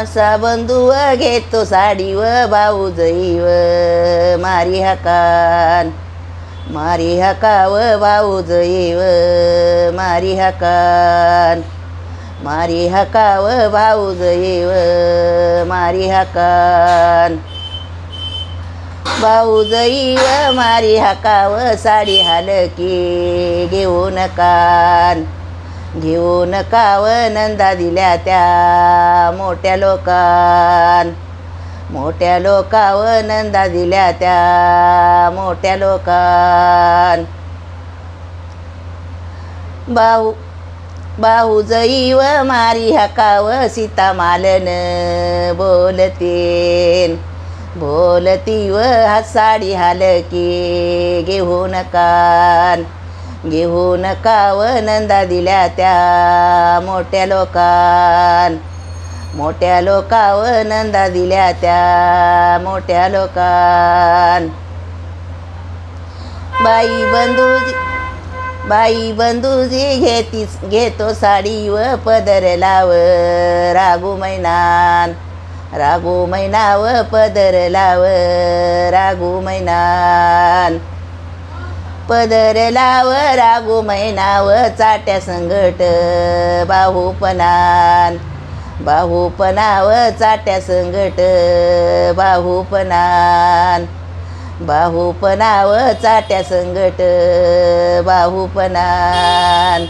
असा बंधू घेतो साडी व भाऊ जैव मारी हकान मारी हका व भाऊ जैव मारी हकान मारी हका व भाऊ जैव मारी हकान भाऊ व मारी हकाव व साडी हालकी घेऊ नकान घेऊन नका व नंदा दिल्या त्या मोठ्या लोकान. मोठ्या लोका नंदा दिल्या त्या मोठ्या लोकान. बाहू बाहू जईव मारी हकाव सीता मालन बोलतेन. बोलती व हा साडी हालकी घेऊन कान. घेऊ नका व नंदा दिल्या त्या मोठ्या लोकान. मोठ्या लोकाव नंदा दिल्या त्या मोठ्या लोकान. बाई बंधू बाई बंधूजी घेतीस घेतो साडी व पदर लाव रागू मैनान. रागू मैना व पदर लाव रागू मैनान. पदर लाव रागू मैनाव चाट्या संगट बाहूपणान. बाहूपणाव चाट्या संगट बाहूपणान. बाहूपणाव चाट्या संगट बाहूपणान.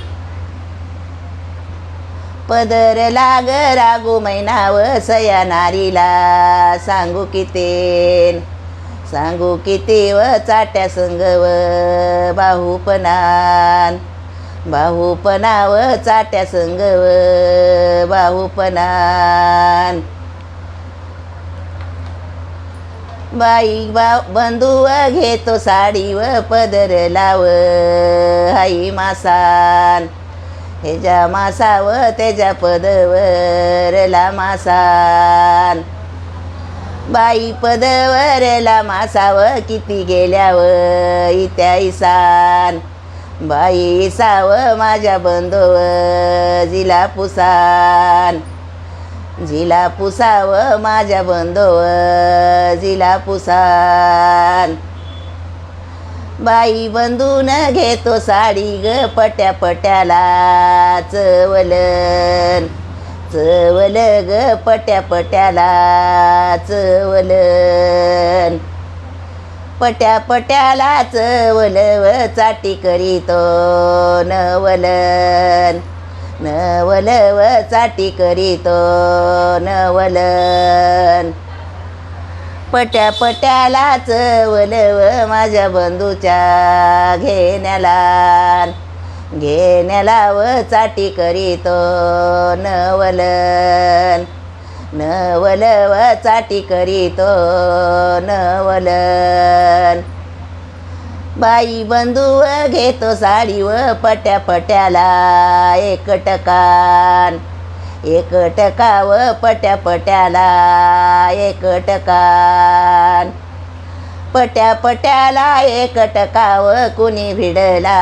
पदर लाग रागू मैनाव सया नारीला सांगू कितेन? सांगू किती व चाट्या संगव बाहूपणान. बाहूपणा व चाट्या संग व बाहूपणान. बाई बा बंधू व घेतो साडी व पदर लाव हाई मासान. ह्याच्या मासाव त्याच्या पदवरला मासान. बाई पदवरला मासाव किती गेल्याव इत्या इसान बाई साव माझ्या बंधव जिला पुसान. जिला पुसाव माझ्या बंधव जिला पुसान. बाई बंधून घेतो साडी ग पट्या पट्याला चवलन. चवल ग पट्या पट्याला चवलन पट्या पट्याला चवल व चाटी करीतो नवलन नवल व चाटी करीतो नवलन पट्या पट्याला चवल व माझ्या बंधूच्या घेण्याला. घेण्याला चाटी करीतो नवलन नवल. व चाटी करीतो नवलन बाई बंधू व घेतो साडी व पट्या पट्याला एक टकान. एक टका व पट्या पट्याला एक टकान. पट्या पट्याला एक टकाव कुणी भिडला?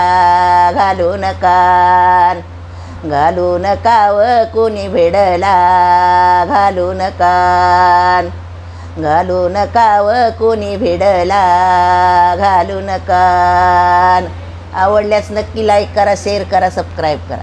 घालू नकान घालू नकाव कुणी भिडला? घालू नकान घालू नकाव कुणी भिडला? घालू नकान आवडल्यास नक्की लाईक करा शेअर करा सबस्क्राईब करा.